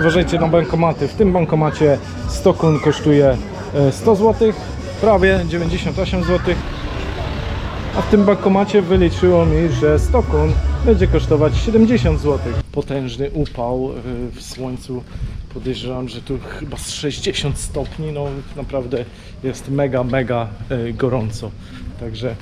uważajcie na bankomaty. W tym bankomacie 100 kun kosztuje e, 100 zł, prawie 98 zł. A w tym bankomacie wyliczyło mi, że 100 kun będzie kosztować 70 zł. Potężny upał y, w słońcu. Podejrzewam, że tu chyba z 60 stopni. No naprawdę jest mega, mega y, gorąco. Także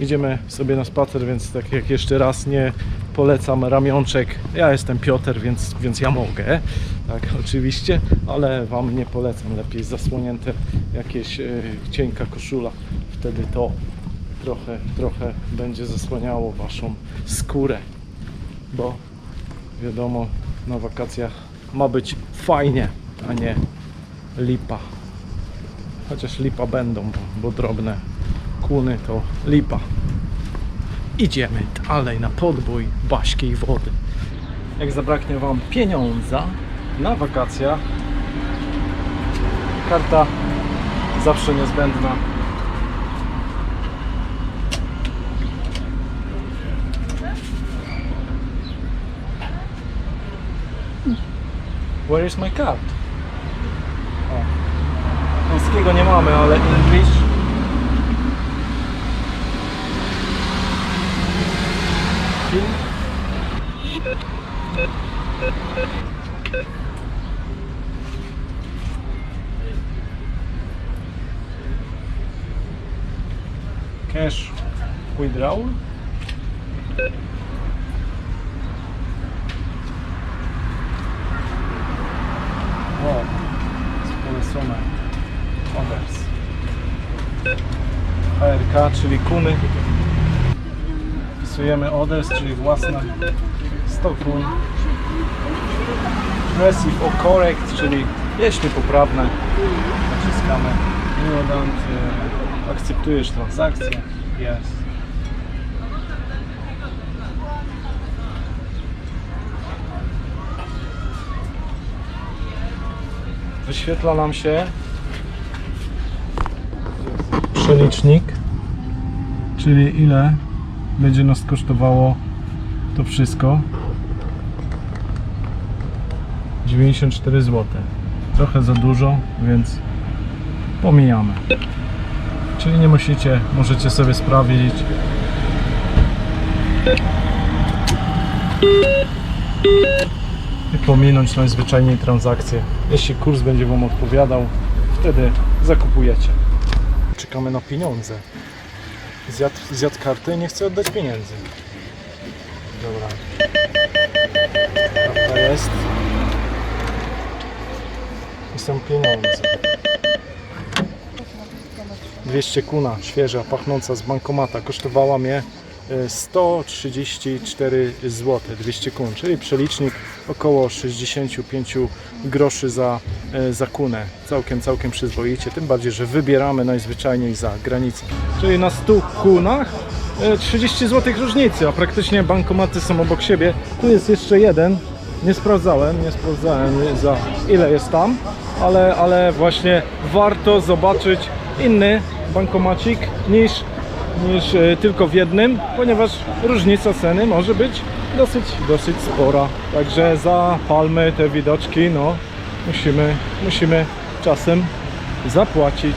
idziemy sobie na spacer, więc tak jak jeszcze raz nie polecam ramionczek. Ja jestem Piotr, więc, więc ja mogę, tak oczywiście, ale Wam nie polecam. Lepiej zasłonięte jakieś y, cienka koszula. Wtedy to trochę, trochę będzie zasłaniało Waszą skórę, bo wiadomo, na wakacjach ma być fajnie, a nie lipa. Chociaż lipa będą, bo, bo drobne kuny to lipa. Idziemy dalej na podbój Baśkiej Wody. Jak zabraknie Wam pieniądza na wakacjach, karta zawsze niezbędna. Where is my card? Polskiego nie mamy, ale English. aqui. Queres com hidráulico? Ó, spolesone. Converse. ARK, czyli kuny. Wpisujemy others, czyli 100 kun. Receive or correct, czyli jeśli poprawne, naciskamy Neodant, y, akceptujesz transakcję. Yes. Wyświetla nam się przelicznik, czyli ile będzie nas kosztowało to wszystko. 94 zł. Trochę za dużo, więc pomijamy. Czyli nie musicie, możecie sobie sprawdzić. I pominąć najzwyczajniej transakcję. Jeśli kurs będzie Wam odpowiadał, wtedy zakupujecie. Czekamy na pieniądze. Zjadł, zjadł kartę i nie chce oddać pieniędzy. Dobra. Karta jest. I są pieniądze. 200 kuna, świeża, pachnąca z bankomata. Kosztowała mnie 134 zł, 200 kun, czyli przelicznik około 65 groszy za, e, za kunę. Całkiem, całkiem przyzwoicie, tym bardziej, że wybieramy najzwyczajniej za granicę. Czyli na 100 kunach e, 30 zł różnicy, a praktycznie bankomaty są obok siebie. Tu jest jeszcze jeden, nie sprawdzałem, nie sprawdzałem za ile jest tam, ale, ale właśnie warto zobaczyć inny bankomacik niż, niż e, tylko w jednym, ponieważ różnica ceny może być dosyć, dosyć spora. Także za palmy te widoczki, no musimy, musimy czasem zapłacić.